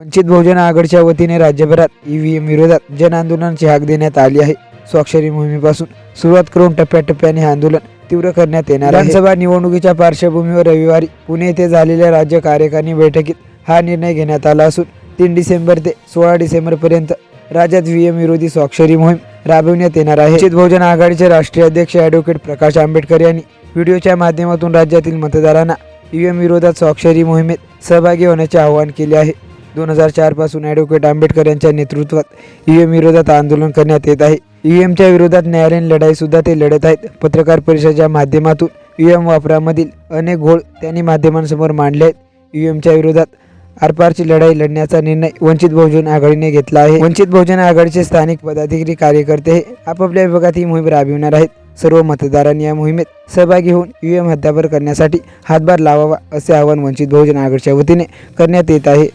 वंचित बहुजन आघाडीच्या वतीने राज्यभरात ईव्हीएम विरोधात जन आंदोलनाची हाक देण्यात आली आहे. स्वाक्षरी मोहिमेपासून सुरुवात करून टप्प्याटप्प्याने हे आंदोलन तीव्र करण्यात येणार आहे. विधानसभा निवडणुकीच्या पार्श्वभूमीवर रविवारी पुणे येथे झालेल्या राज्य कार्यकारिणी बैठकीत हा निर्णय घेण्यात आला असून तीन डिसेंबर ते सोळा डिसेंबरपर्यंत राज्यात व्हीएम विरोधी स्वाक्षरी मोहीम राबविण्यात येणार आहे. वंचित बहुजन आघाडीचे राष्ट्रीय अध्यक्ष ॲडव्होकेट प्रकाश आंबेडकर यांनी व्हिडिओच्या माध्यमातून राज्यातील मतदारांना ईव्हीएम विरोधात स्वाक्षरी मोहिमेत सहभागी होण्याचे आवाहन केले आहे. दोन हजार चारपासून ॲडव्होकेट आंबेडकर यांच्या नेतृत्वात ई एम विरोधात आंदोलन करण्यात येत आहे. ई एमच्या विरोधात न्यायालयीन लढाईसुद्धा ते लढत आहेत. पत्रकार परिषदेच्या माध्यमातून ई एम वापरामधील अनेक घोळ त्यांनी माध्यमांसमोर मांडले आहेत. ई एमच्या विरोधात आरपारची लढाई लढण्याचा निर्णय वंचित बहुजन आघाडीने घेतला आहे. वंचित बहुजन आघाडीचे स्थानिक पदाधिकारी कार्यकर्ते हे आपापल्या विभागात ही मोहीम राबविणार आहेत. सर्व मतदारांनी या मोहिमेत सहभागी होऊन यू एम हत्यापर करण्यासाठी हातभार लावावा असे आवाहन वंचित बहुजन आघाडीच्या वतीने करण्यात येत आहे.